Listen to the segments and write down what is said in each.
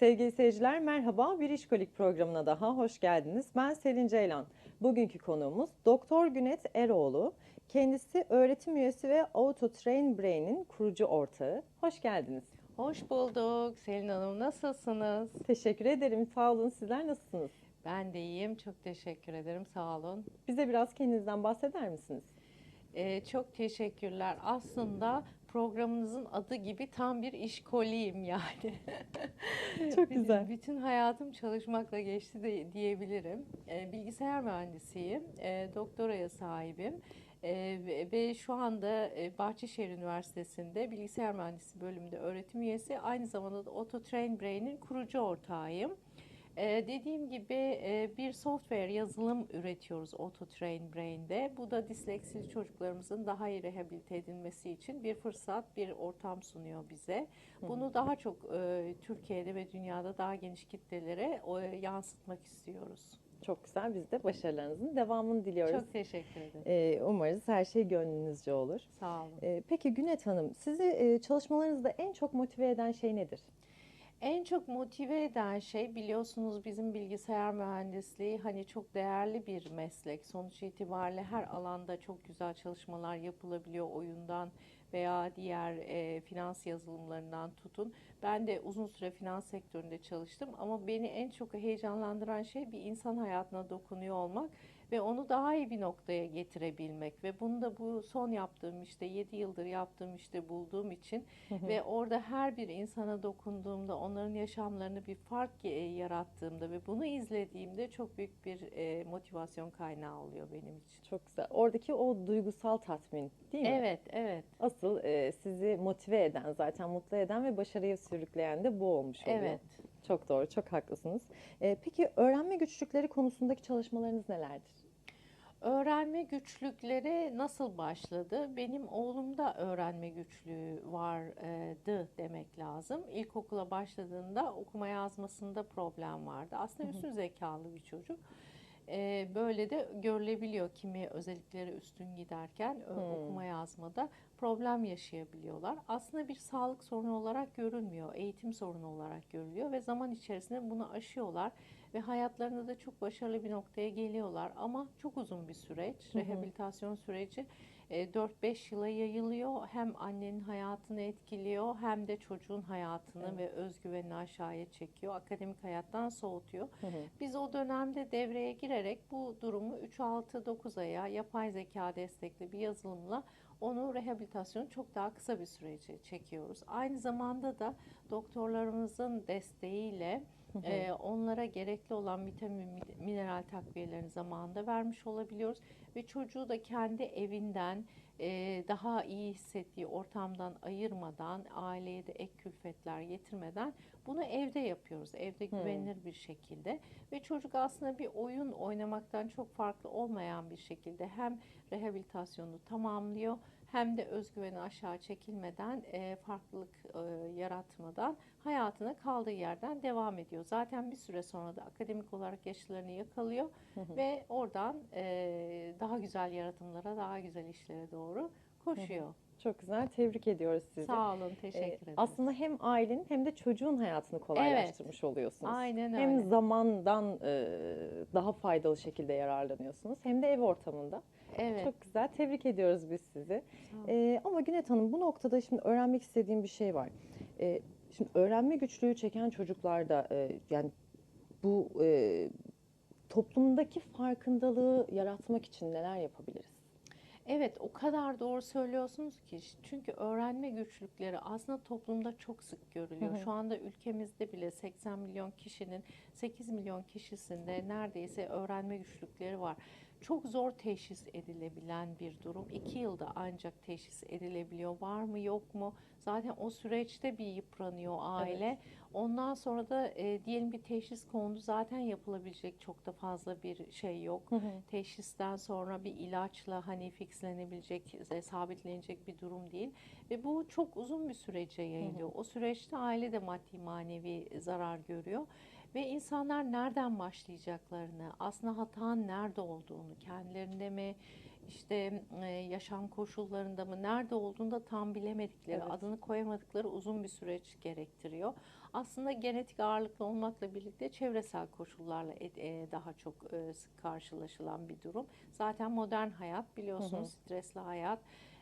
Sevgili seyirciler merhaba. Bir İşkolik programına daha hoş geldiniz. Ben Selin Ceylan. Bugünkü konuğumuz Doktor Günet Eroğlu. Kendisi öğretim üyesi ve Auto Train Brain'in kurucu ortağı. Hoş geldiniz. Hoş bulduk. Selin Hanım nasılsınız? Teşekkür ederim. Sağ olun. Sizler nasılsınız? Ben de iyiyim. Çok teşekkür ederim. Sağ olun. Bize biraz kendinizden bahseder misiniz? Ee, çok teşekkürler. Aslında programınızın adı gibi tam bir işkoliyim yani. Çok güzel. Bütün hayatım çalışmakla geçti de diyebilirim. Ee, bilgisayar mühendisiyim. Ee, doktoraya sahibim. Ee, ve, ve şu anda e, Bahçeşehir Üniversitesi'nde bilgisayar mühendisi bölümünde öğretim üyesi. Aynı zamanda da Auto Train Brain'in kurucu ortağıyım. Ee, dediğim gibi e, bir software yazılım üretiyoruz Auto Train Brain'de. Bu da disleksili çocuklarımızın daha iyi rehabilite edilmesi için bir fırsat, bir ortam sunuyor bize. Bunu daha çok e, Türkiye'de ve dünyada daha geniş kitlelere e, yansıtmak istiyoruz. Çok güzel. Biz de başarılarınızın devamını diliyoruz. Çok teşekkür ederim. Ee, umarız her şey gönlünüzce olur. Sağ olun. Ee, peki Günet Hanım, sizi e, çalışmalarınızda en çok motive eden şey nedir? En çok motive eden şey biliyorsunuz bizim bilgisayar mühendisliği hani çok değerli bir meslek. Sonuç itibariyle her alanda çok güzel çalışmalar yapılabiliyor oyundan veya diğer e, finans yazılımlarından tutun. Ben de uzun süre finans sektöründe çalıştım ama beni en çok heyecanlandıran şey bir insan hayatına dokunuyor olmak ve onu daha iyi bir noktaya getirebilmek ve bunu da bu son yaptığım işte 7 yıldır yaptığım işte bulduğum için ve orada her bir insana dokunduğumda onların yaşamlarını bir fark e, yarattığımda ve bunu izlediğimde çok büyük bir e, motivasyon kaynağı oluyor benim için. Çok güzel. Oradaki o duygusal tatmin değil mi? Evet, evet. Asıl e, sizi motive eden, zaten mutlu eden ve başarıya sürükleyen de bu olmuş oluyor. Evet. Çok doğru, çok haklısınız. E, peki öğrenme güçlükleri konusundaki çalışmalarınız nelerdir? Öğrenme güçlükleri nasıl başladı? Benim oğlumda öğrenme güçlüğü vardı demek lazım. İlkokula başladığında okuma yazmasında problem vardı. Aslında üstün zekalı bir çocuk. Ee, böyle de görülebiliyor kimi özellikleri üstün giderken Hmm. okuma yazmada problem yaşayabiliyorlar. Aslında bir sağlık sorunu olarak görülmüyor, eğitim sorunu olarak görülüyor ve zaman içerisinde bunu aşıyorlar ve hayatlarında da çok başarılı bir noktaya geliyorlar. Ama çok uzun bir süreç, rehabilitasyon süreci e, 4-5 yıla yayılıyor. Hem annenin hayatını etkiliyor hem de çocuğun hayatını Evet. ve özgüvenini aşağıya çekiyor. Akademik hayattan soğutuyor. Hı hı. Biz o dönemde devreye girerek bu durumu 3-6-9 aya yapay zeka destekli bir yazılımla onu rehabilitasyon çok daha kısa bir sürece çekiyoruz. Aynı zamanda da doktorlarımızın desteğiyle Hı hı. e, onlara gerekli olan vitamin, mi- mineral takviyelerini zamanında vermiş olabiliyoruz ve çocuğu da kendi evinden daha iyi hissettiği ortamdan ayırmadan, aileye de ek külfetler getirmeden bunu evde yapıyoruz. Evde Hmm. güvenilir bir şekilde ve çocuk aslında bir oyun oynamaktan çok farklı olmayan bir şekilde hem rehabilitasyonu tamamlıyor hem de özgüveni aşağı çekilmeden, e, farklılık e, yaratmadan hayatına kaldığı yerden devam ediyor. Zaten bir süre sonra da akademik olarak yaşlarını yakalıyor ve oradan e, daha güzel yaratımlara, daha güzel işlere doğru koşuyor. Çok güzel, tebrik ediyoruz sizi. Sağ olun, E, teşekkür ederim. aslında hem ailenin hem de çocuğun hayatını kolaylaştırmış oluyorsunuz. Aynen Hem öyle. zamandan e, daha faydalı şekilde yararlanıyorsunuz hem de ev ortamında. Evet. Çok güzel, tebrik ediyoruz biz sizi. Ee, ama Günet Hanım bu noktada şimdi öğrenmek istediğim bir şey var. Ee, şimdi öğrenme güçlüğü çeken çocuklarda e, yani bu e, toplumdaki farkındalığı yaratmak için neler yapabiliriz? Evet, o kadar doğru söylüyorsunuz ki çünkü öğrenme güçlükleri aslında toplumda çok sık görülüyor. Hı hı. Şu anda ülkemizde bile 80 milyon kişinin 8 milyon kişisinde neredeyse öğrenme güçlükleri var. Çok zor teşhis edilebilen bir durum. İki yılda ancak teşhis edilebiliyor. Var mı yok mu? Zaten o süreçte bir yıpranıyor aile. Ondan sonra da e, diyelim bir teşhis kondu zaten yapılabilecek çok da fazla bir şey yok teşhisten sonra bir ilaçla hani fixlenebilecek, e, sabitlenecek bir durum değil. Ve bu çok uzun bir sürece yayılıyor. O süreçte aile de maddi manevi zarar görüyor. Ve insanlar nereden başlayacaklarını, aslında hatanın nerede olduğunu, kendilerinde mi, işte e, yaşam koşullarında mı, nerede olduğunu da tam bilemedikleri, Evet. adını koyamadıkları uzun bir süreç gerektiriyor. aslında genetik ağırlıklı olmakla birlikte çevresel koşullarla et- e, daha çok e, sık karşılaşılan bir durum. Zaten modern hayat biliyorsunuz stresli hayat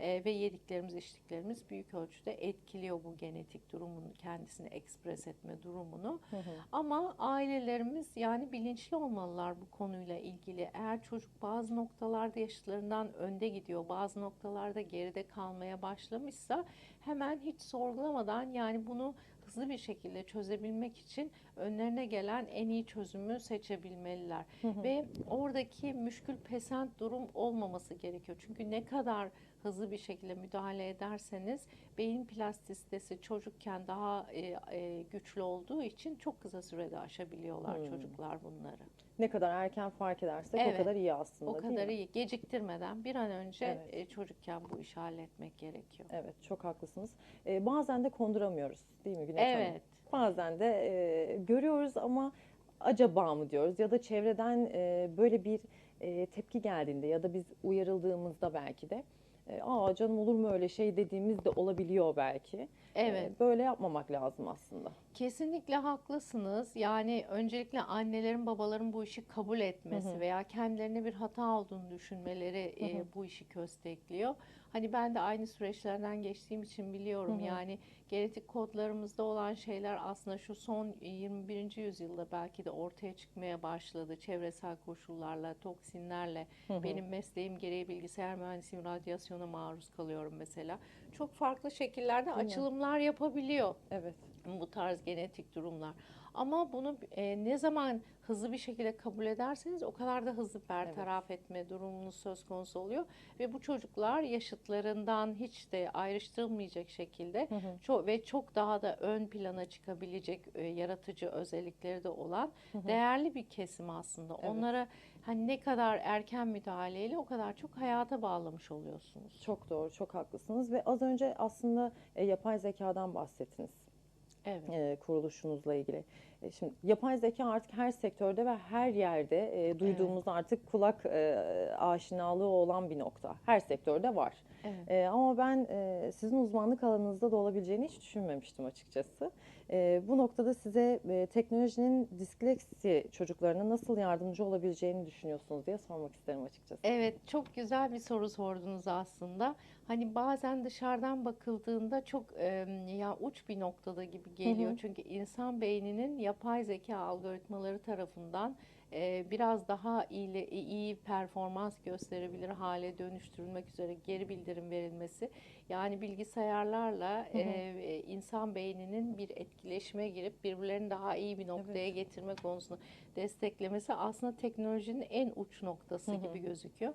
e, ve yediklerimiz içtiklerimiz büyük ölçüde etkiliyor bu genetik durumun kendisini ekspres etme durumunu. Hı hı. Ama ailelerimiz yani bilinçli olmalılar bu konuyla ilgili. Eğer çocuk bazı noktalarda yaşıtlarından önde gidiyor, bazı noktalarda geride kalmaya başlamışsa hemen hiç sorgulamadan yani bunu hızlı bir şekilde çözebilmek için önlerine gelen en iyi çözümü seçebilmeliler. Hı hı. Ve oradaki müşkül pesent durum olmaması gerekiyor. Çünkü ne kadar hızlı bir şekilde müdahale ederseniz beyin plastisitesi çocukken daha e, e, güçlü olduğu için çok kısa sürede aşabiliyorlar Hmm. çocuklar bunları. Ne kadar erken fark edersek Evet. o kadar iyi aslında O kadar mi? iyi. Geciktirmeden bir an önce Evet. e, çocukken bu işi halletmek gerekiyor. Evet çok haklısınız. Ee, bazen de konduramıyoruz değil mi Güneş Hanım? Evet. Bazen de e, görüyoruz ama acaba mı diyoruz ya da çevreden e, böyle bir e, tepki geldiğinde ya da biz uyarıldığımızda belki de e, aa canım olur mu öyle şey dediğimiz de olabiliyor belki. Evet. Böyle yapmamak lazım aslında. Kesinlikle haklısınız. Yani öncelikle annelerin, babaların bu işi kabul etmesi Hı hı. veya kendilerine bir hata olduğunu düşünmeleri Hı e, bu işi köstekliyor. Hani ben de aynı süreçlerden geçtiğim için biliyorum. Hı hı. Yani genetik kodlarımızda olan şeyler aslında şu son 21. yüzyılda belki de ortaya çıkmaya başladı. Çevresel koşullarla, toksinlerle. Hı hı. Benim mesleğim gereği bilgisayar mühendisiyim, radyasyona maruz kalıyorum mesela. Çok farklı şekillerde Değil mi? açılımlar yapabiliyor Evet. bu tarz genetik durumlar. Ama bunu e, ne zaman hızlı bir şekilde kabul ederseniz o kadar da hızlı bertaraf etme durumunuz söz konusu oluyor. Ve bu çocuklar yaşıtlarından hiç de ayrıştırılmayacak şekilde Hı hı. çok ve çok daha da ön plana çıkabilecek e, yaratıcı özellikleri de olan Hı hı. değerli bir kesim aslında. Evet. Onlara hani ne kadar erken müdahaleyle o kadar çok hayata bağlamış oluyorsunuz. Çok doğru, çok haklısınız ve az önce aslında e, yapay zekadan bahsettiniz. Evet. e, kuruluşunuzla ilgili. E, şimdi yapay zeka artık her sektörde ve her yerde e, duyduğumuz artık kulak e, aşinalığı olan bir nokta. Her sektörde var. Evet. E, ama ben e, sizin uzmanlık alanınızda da olabileceğini hiç düşünmemiştim açıkçası. E, bu noktada size e, teknolojinin disleksi çocuklarına nasıl yardımcı olabileceğini düşünüyorsunuz diye sormak isterim açıkçası. Evet, çok güzel bir soru sordunuz aslında. Hani bazen dışarıdan bakıldığında çok em, ya uç bir noktada gibi geliyor. hı. Çünkü insan beyninin yapay zeka algoritmaları tarafından e, biraz daha iyi, iyi performans gösterebilir hale dönüştürülmek üzere geri bildirim verilmesi. Yani bilgisayarlarla Hı hı. e, insan beyninin bir etkileşime girip birbirlerini daha iyi bir noktaya Evet. getirme konusunu desteklemesi aslında teknolojinin en uç noktası Hı hı. gibi gözüküyor.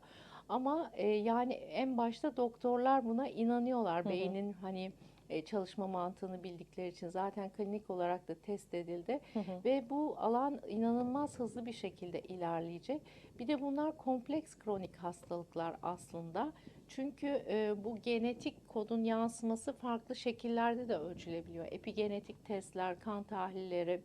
Ama e, yani en başta doktorlar buna inanıyorlar. Hı hı. Beynin hani e, çalışma mantığını bildikleri için zaten klinik olarak da test edildi Hı hı. ve bu alan inanılmaz hızlı bir şekilde ilerleyecek. Bir de bunlar kompleks kronik hastalıklar aslında. Çünkü e, bu genetik kodun yansıması farklı şekillerde de ölçülebiliyor. Epigenetik testler, kan tahlilleri,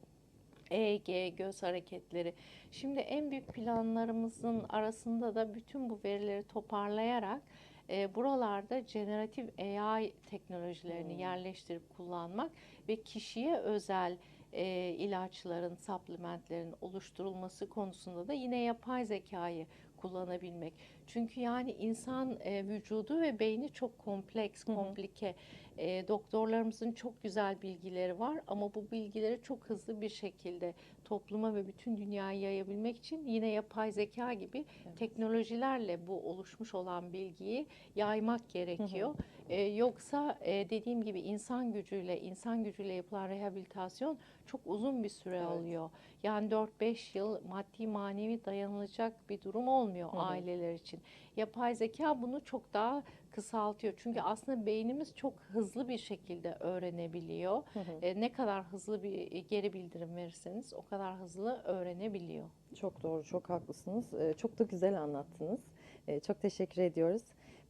EEG, göz hareketleri. Şimdi en büyük planlarımızın arasında da bütün bu verileri toparlayarak e, buralarda generatif AI teknolojilerini Hmm. yerleştirip kullanmak ve kişiye özel e, ilaçların, supplementlerin oluşturulması konusunda da yine yapay zekayı kullanabilmek. Çünkü yani insan e, vücudu ve beyni çok kompleks, Hı hı. komplike. E, doktorlarımızın çok güzel bilgileri var ama bu bilgileri çok hızlı bir şekilde topluma ve bütün dünyaya yayabilmek için yine yapay zeka gibi Evet. teknolojilerle bu oluşmuş olan bilgiyi yaymak gerekiyor. E, yoksa e, dediğim gibi insan gücüyle, insan gücüyle yapılan rehabilitasyon çok uzun bir süre Evet. alıyor. Yani 4-5 yıl maddi manevi dayanılacak bir durum olmuyor Hı hı. aileler için. Yapay zeka bunu çok daha kısaltıyor. Çünkü aslında beynimiz çok hızlı bir şekilde öğrenebiliyor. Hı hı. E, ne kadar hızlı bir geri bildirim verirseniz o kadar hızlı öğrenebiliyor. Çok doğru, çok haklısınız. Ee, Çok da güzel anlattınız. Ee, Çok teşekkür ediyoruz.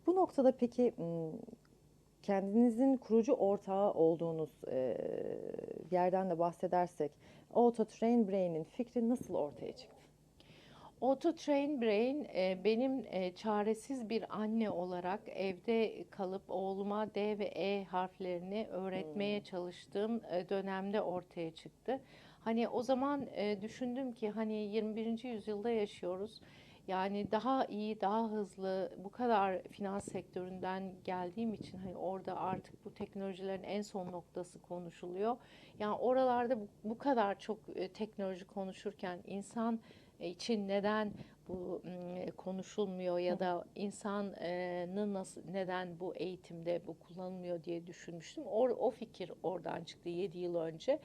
Bu noktada peki kendinizin kurucu ortağı olduğunuz e, yerden de bahsedersek Auto Train Brain'in fikri nasıl ortaya çıktı? Auto Train Brain e, benim e, çaresiz bir anne olarak evde kalıp oğluma D ve E harflerini öğretmeye çalıştığım e, dönemde ortaya çıktı. Hani o zaman düşündüm ki hani 21. yüzyılda yaşıyoruz. Yani daha iyi, daha hızlı bu kadar finans sektöründen geldiğim için hani orada artık bu teknolojilerin en son noktası konuşuluyor. Yani oralarda bu, bu kadar çok teknoloji konuşurken insan için neden bu m, konuşulmuyor ya da insanın nasıl neden bu eğitimde bu kullanılmıyor diye düşünmüştüm. O, o fikir oradan çıktı 7 yıl önce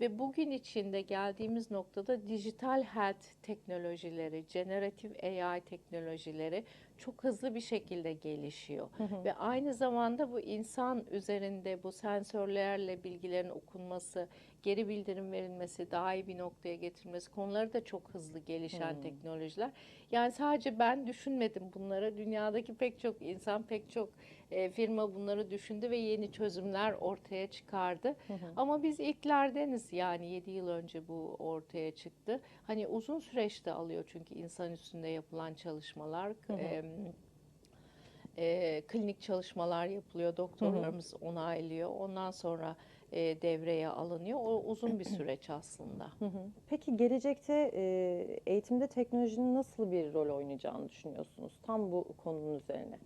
ve bugün içinde geldiğimiz noktada dijital health teknolojileri, generative AI teknolojileri çok hızlı bir şekilde gelişiyor ve aynı zamanda bu insan üzerinde bu sensörlerle bilgilerin okunması, geri bildirim verilmesi, daha iyi bir noktaya getirilmesi konuları da çok hızlı gelişen teknolojiler. Yani sadece ben düşünmedim bunları. Dünyadaki pek çok insan, pek çok e, firma bunları düşündü ve yeni çözümler ortaya çıkardı. Ama biz ilklerdeniz yani 7 yıl önce bu ortaya çıktı. Hani uzun süreçte alıyor çünkü insan üstünde yapılan çalışmalar. E, e, klinik çalışmalar yapılıyor, doktorlarımız onaylıyor. Ondan sonra e, devreye alınıyor. O uzun bir süreç aslında. Hı hı. Peki gelecekte e, eğitimde teknolojinin nasıl bir rol oynayacağını düşünüyorsunuz? Tam bu konunun üzerine.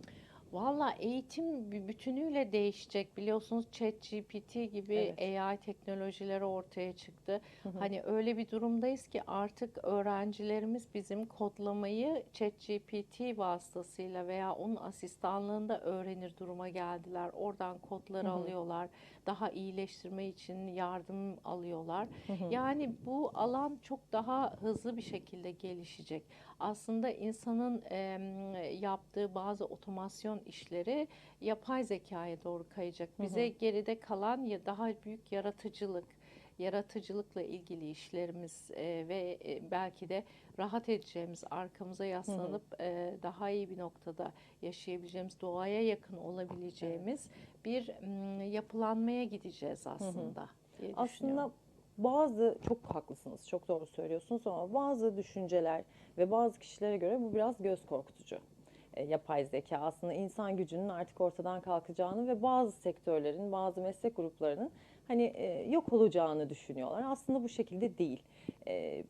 Valla eğitim bütünüyle değişecek. Biliyorsunuz ChatGPT gibi Evet. AI teknolojileri ortaya çıktı. Hani öyle bir durumdayız ki artık öğrencilerimiz bizim kodlamayı ChatGPT vasıtasıyla veya onun asistanlığında öğrenir duruma geldiler. Oradan kodları alıyorlar. Daha iyileştirme için yardım alıyorlar. Yani bu alan çok daha hızlı bir şekilde gelişecek. Aslında insanın em, yaptığı bazı otomasyon işleri yapay zekaya doğru kayacak. Bize geride kalan ya daha büyük yaratıcılık, yaratıcılıkla ilgili işlerimiz e, ve e, belki de rahat edeceğimiz, arkamıza yaslanıp e, daha iyi bir noktada yaşayabileceğimiz, doğaya yakın olabileceğimiz bir m, yapılanmaya gideceğiz aslında diye Aslında düşünüyorum. Bazı çok haklısınız, çok doğru söylüyorsunuz ama bazı düşünceler ve bazı kişilere göre bu biraz göz korkutucu. E, yapay zeka aslında insan gücünün artık ortadan kalkacağını ve bazı sektörlerin, bazı meslek gruplarının hani e, yok olacağını düşünüyorlar. Aslında bu şekilde değil. E,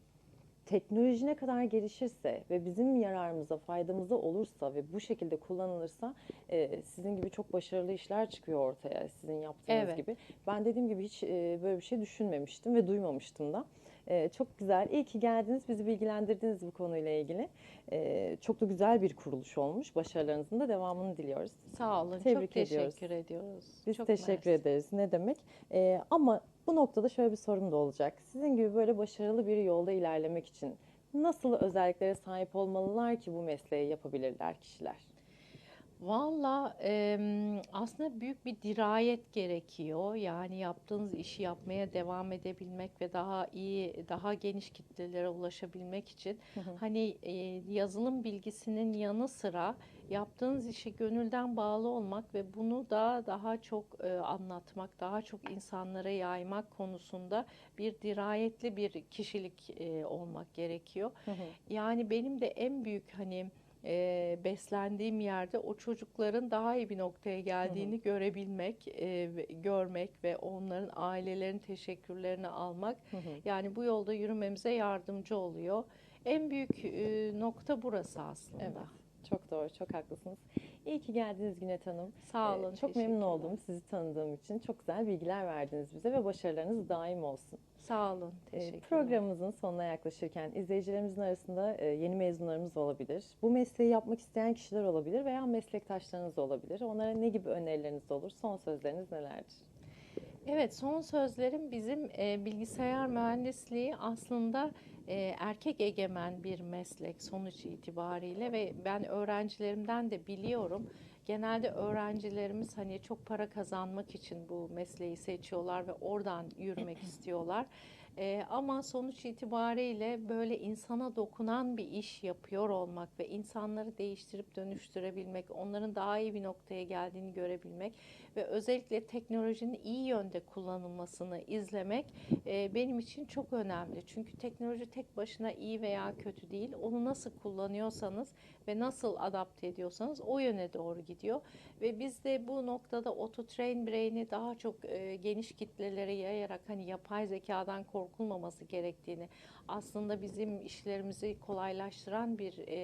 teknoloji ne kadar gelişirse ve bizim yararımıza, faydamıza olursa ve bu şekilde kullanılırsa e, sizin gibi çok başarılı işler çıkıyor ortaya sizin yaptığınız Evet. gibi. Ben dediğim gibi hiç e, böyle bir şey düşünmemiştim ve duymamıştım da. E, çok güzel. İyi ki geldiniz, bizi bilgilendirdiniz bu konuyla ilgili. E, çok da güzel bir kuruluş olmuş. Başarılarınızın da devamını diliyoruz. Sağ olun. Tebrik çok ediyoruz. teşekkür ediyoruz. Biz Çok teşekkür mersi. ederiz. Ne demek? E, ama bu noktada şöyle bir sorum da olacak. Sizin gibi böyle başarılı bir yolda ilerlemek için nasıl özelliklere sahip olmalılar ki bu mesleği yapabilirler kişiler? Valla em, aslında büyük bir dirayet gerekiyor. Yani yaptığınız işi yapmaya devam edebilmek ve daha iyi, daha geniş kitlelere ulaşabilmek için hani e, yazılım bilgisinin yanı sıra yaptığınız işi gönülden bağlı olmak ve bunu da daha çok e, anlatmak, daha çok insanlara yaymak konusunda bir dirayetli bir kişilik e, olmak gerekiyor. Yani benim de en büyük hani e, beslendiğim yerde o çocukların daha iyi bir noktaya geldiğini görebilmek, e, görmek ve onların ailelerin teşekkürlerini almak. Yani bu yolda yürümemize yardımcı oluyor. En büyük e, nokta burası aslında. Evet. Çok doğru, çok haklısınız. İyi ki geldiniz Günet Hanım. Sağ Ee, olun. Çok memnun oldum sizi tanıdığım için. Çok güzel bilgiler verdiniz bize ve başarılarınız daim olsun. Sağ olun. Ee, Teşekkürler. Programımızın sonuna yaklaşırken izleyicilerimizin arasında e, yeni mezunlarımız olabilir. Bu mesleği yapmak isteyen kişiler olabilir veya meslektaşlarınız olabilir. Onlara ne gibi önerileriniz olur? Son sözleriniz nelerdir? Evet, son sözlerim bizim e, bilgisayar mühendisliği aslında e, erkek egemen bir meslek sonuç itibariyle ve ben öğrencilerimden de biliyorum. Genelde öğrencilerimiz hani çok para kazanmak için bu mesleği seçiyorlar ve oradan yürümek istiyorlar. E, ama sonuç itibariyle böyle insana dokunan bir iş yapıyor olmak ve insanları değiştirip dönüştürebilmek, onların daha iyi bir noktaya geldiğini görebilmek ve özellikle teknolojinin iyi yönde kullanılmasını izlemek e, benim için çok önemli. Çünkü teknoloji tek başına iyi veya kötü değil. Onu nasıl kullanıyorsanız ve nasıl adapte ediyorsanız o yöne doğru gidiyor. Ve biz de bu noktada auto-train brain'i daha çok e, geniş kitlelere yayarak hani yapay zekadan korkulmaması gerektiğini aslında bizim işlerimizi kolaylaştıran bir e,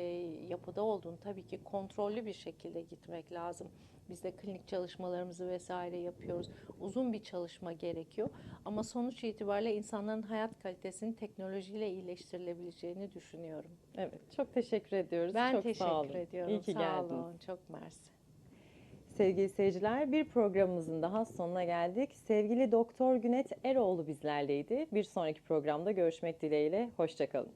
yapıda olduğunu tabii ki kontrollü bir şekilde gitmek lazım. Biz de klinik çalışmalarımızı vesaire yapıyoruz. Uzun bir çalışma gerekiyor. Ama sonuç itibariyle insanların hayat kalitesini teknolojiyle iyileştirilebileceğini düşünüyorum. Evet, çok teşekkür ediyoruz. Ben çok teşekkür sağ olun. ediyorum. İyi ki Sağ geldiniz. olun. Çok mersi. Sevgili seyirciler, bir programımızın daha sonuna geldik. Sevgili Doktor Günet Eroğlu bizlerleydi. Bir sonraki programda görüşmek dileğiyle. Hoşçakalın.